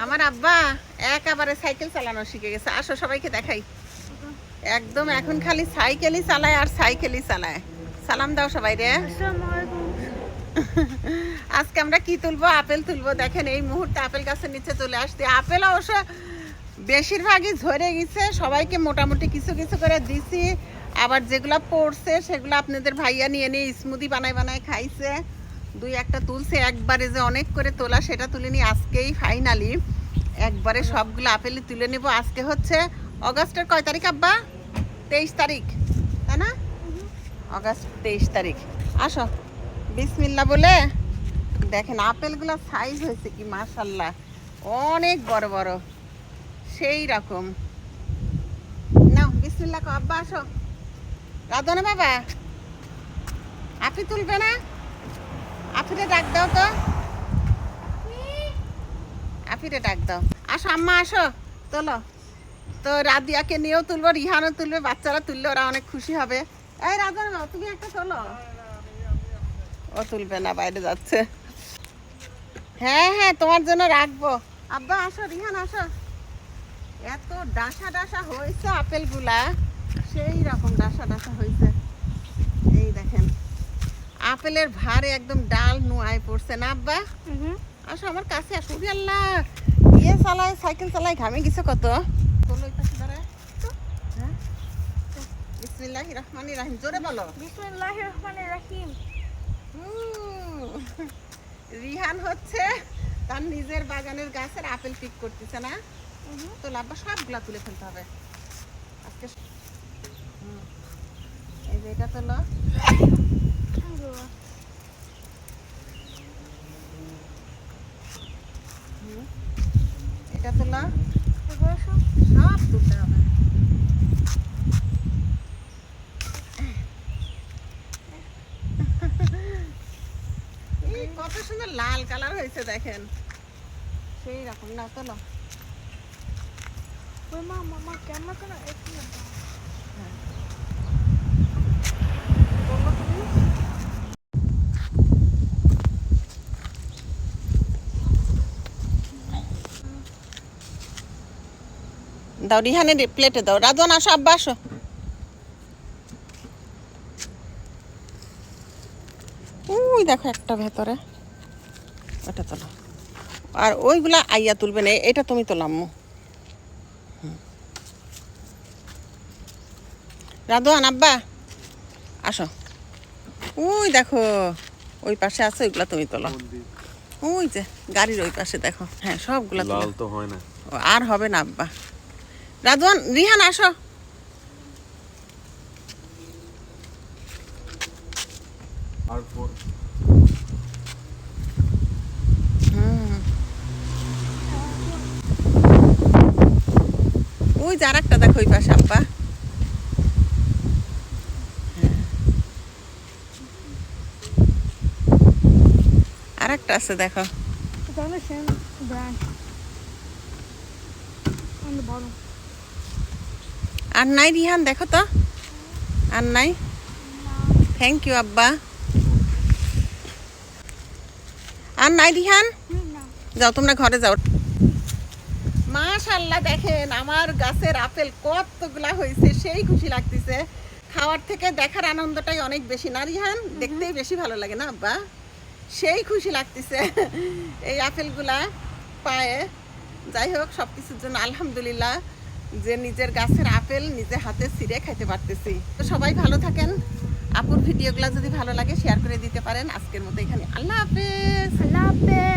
আমার আব্বা একেবারে সাইকেল চালানো শিখে গেছে। আসো সবাইকে দেখাই। একদম এখন খালি সাইকেলই চালায় আর সাইকেলই চালায়। সালাম দাও সবাই রে। আজকে আমরা কি তুলবো? আপেল তুলবো। দেখেন এই মুহূর্তে আপেল গাছের নিচে চলে আসছে। আপেল অবশ্য বেশিরভাগই ঝরে গেছে। সবাইকে মোটামুটি কিছু কিছু করে দিছি। আবার যেগুলো পড়ছে সেগুলো আপনাদের ভাইয়া নিয়ে নিয়ে স্মুদি বানায় বানায় খাইছে। দুই একটা তুলছে, একবারে যে অনেক করে তোলা সেটা তুলে নি আজকেই ফাইনালি একবারে সবগুলো আপেলই তুলে নেব। আজকে হচ্ছে অগাস্টের কয় তারিখ আব্বা? তেইশ তারিখ, তাই না? অগাস্ট তেইশ তারিখ। আসো বিসমিল্লা বলে দেখেন আপেলগুলো সাইজ হয়েছে কি মাশাল্লাহ অনেক বড় বড়, সেই রকম। নাও বিসমিল্লা আব্বা আসো। রাধনে বাবা আপনি তুলবে না? আপিরে ডাক দাও তো। আপিরে ডাক দাও। আসো, আম্মা, আসো। তোলো। তো রাদিয়াকে নিয়েও তুলবো, রিহানও তুলবে, বাচ্চারা তুললে ওরা অনেক খুশি হবে। এই বাবা তুমি একটা তোলো। ও তুলবে না, বাইরে যাচ্ছে। হ্যাঁ হ্যাঁ তোমার জন্য রাখব। আব্বা, আসো, রিহান, আসো। এত ডাসা ডাসা হয়েছে আপেলগুলা। সেই রকম ডাসা ডাসা হয়েছে। এই দেখেন। আপেলের ভারে একদম ডাল নোয়ায় পড়ছে না আব্বা? আসো আমার কাছে আসো। আল্লাহ ইয়ে চালায় সাইকেল চালায় ঘামে গেছে কত? হ্যাঁ? বিসমিল্লাহ রহমান রাহিম জোরে বলো। বিসমিল্লাহির রহমানির রহিম। হুম। রিহান হচ্ছে তার নিজের বাগানের গাছের আপেল পিক করতেছে না? তো লাভবা সবগুলা তুলে ফেলতে হবে। আজকে। এই যে এটা তোলো এটা তোলো সব তুলতে হবে। এই কত সুন্দর লাল কালার হয়েছে দেখেন। সেই রকম না তোলো। মা মামা ক্যামেরা কেন এখানে দাও। বলো তুমি। দাও রিহানের প্লেটে দাও। রাজন আসো আব্বা আসো। ওই দেখো একটা ভেতরে। ওটা তোলো আর ওইগুলা আইয়া তুলবে না এটা তুমি তোলাম। রাধন আব্বা আসো। ওই দেখো ওই পাশে আছে ওইগুলা তুমি তোলো। ওই যে গাড়ির ওই পাশে দেখো। হ্যাঁ সবগুলা লাল তো হয় না। আর হবে না আব্বা। রাধওয়ান রিহান আসো। ওই যে আর একটা দেখো ওই পাশে আব্বা। আর একটা আছে দেখো। Same brand. অনেক বড়। আর নাই রিহান দেখো তো। আর নাই। থ্যাংক ইউ আব্বা। আর নাই রিহান? যাও তোমরা ঘরে যাও। মাশাল্লাহ দেখেন আমার গাছের আপেল কতগুলা হয়েছে সেই খুশি লাগতেছে। খাওয়ার থেকে দেখার আনন্দটাই অনেক বেশি। না রিহান? দেখতেই বেশি ভালো লাগে না আব্বা? সেই খুশি লাগতেছে এই আপেলগুলা পায়ে। যাই হোক সব কিছুর জন্য আলহামদুলিল্লাহ। যে নিজের গাছের আপেল নিজে হাতে ছিঁড়ে খাইতে পারতেছি। তো সবাই ভালো থাকেন। আপুর ভিডিওগুলো যদি ভালো লাগে শেয়ার করে দিতে পারেন। আজকের মতো এখানে। আল্লাহ হাফেজ। আল্লাহ হাফেজ।